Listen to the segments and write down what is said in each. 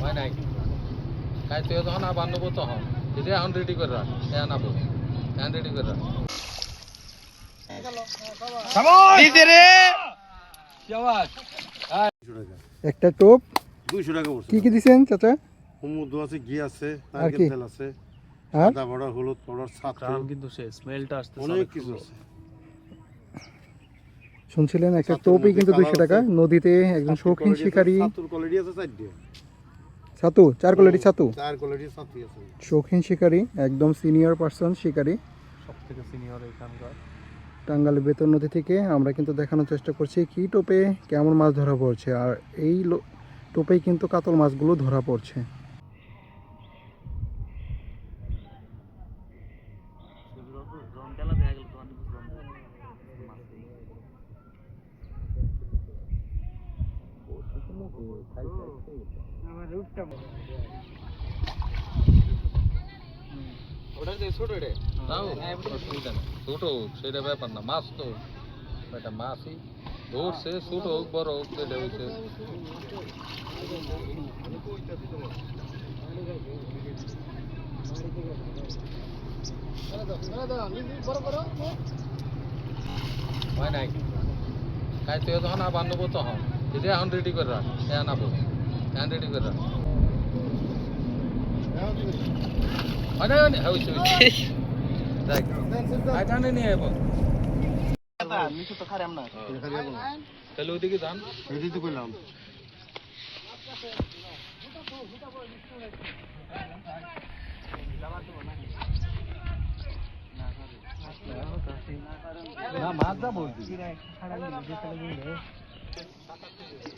হয় নাই। যখন আবার নেব তখন এটা এখন রেডি করে রাখ এখন আবো এখন রেডি করে রাখ একটা টোপ। দুইশো টাকা কি কি দিছেন চাচা? সমুদ্র আছে ঘি আছে নারকেল তেল আছে আদা হলুদ পাউডার কিন্তু সে স্মেলটা আসতে অনেক কিছু আছে। শুনছিলেন একটা টোপই কিন্তু দুইশো টাকা। নদীতে একজন শৌখিন শিকারী। কোয়ালিটি আছে চারটে ছাতু চার কোয়ালিটি ছাতু? চার কোয়ালিটি ছাতু আছে। শৌখিন শিকারী একদম সিনিয়র পার্সন শিকারী। সব থেকে সিনিয়র এখানকার টাঙ্গাইল বেতন নদী থেকে আমরা কিন্তু দেখানোর চেষ্টা করছি কি টোপে কেমন মাছ ধরা পড়ছে আর এই লো- টোপেই কিন্তু কাতল মাছগুলো ধরা পড়ছে। ছোট হোক সেটা ব্যাপার না। মাছ তো এটা মাছই। ধরছে ছোট হোক বড় হোক সেটা হচ্ছে হয় নাই? যখন আবার নেব তখন। এটা এখন রেডি করে রাখ এখন আবো। এখন রেডি করে রাখ। হয় হয়েছে দেখ তাহলে যান। তো না মাছ যা বলছি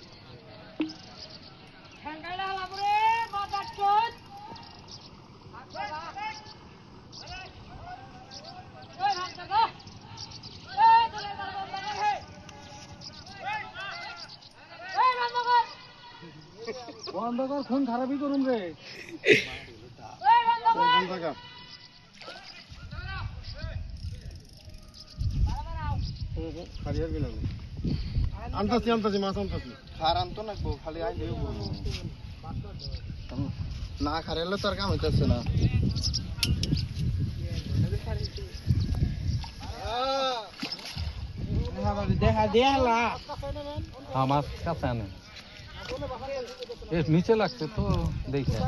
অন্ধকার ফোন খারাপই করুন রে। খারিয়ার গেলাম। আনতাছি আনতাছি মাছ আনতাছি। খারান তো নাকবো খালি আইলে। না খারাইলে তোর কাম হইতেছে না। দেখা দেলা হ্যাঁ কাছে আনে। এ নিচে লাগছে তো দেখে।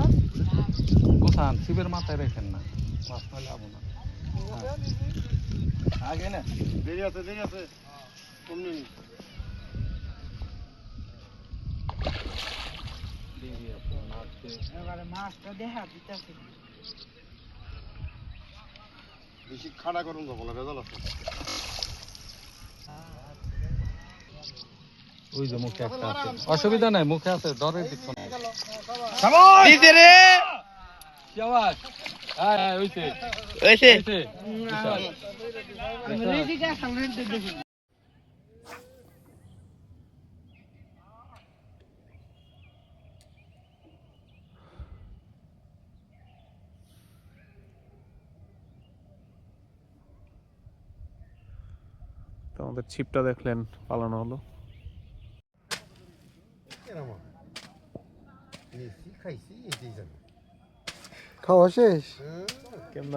কোথান শিবের মাথায় রেখেন না। মাছ আবো না। আগে না দেরি আছে দেরি আছে। কমনি নি। এবারে মাছটা দেখা দিতেছে। বেশি খাড়া করুন তো বলে রেজাল্ট আছে। ওই যে মুখে একটা আছে। অসুবিধা নাই মুখে আছে দিচ্ছ না দিতে রে! হ্যাঁ হ্যাঁ ওইছে হইছে? তো আমাদের ছিপটা দেখলেন পালানো হলো। খাওয়া শেষ? কেমন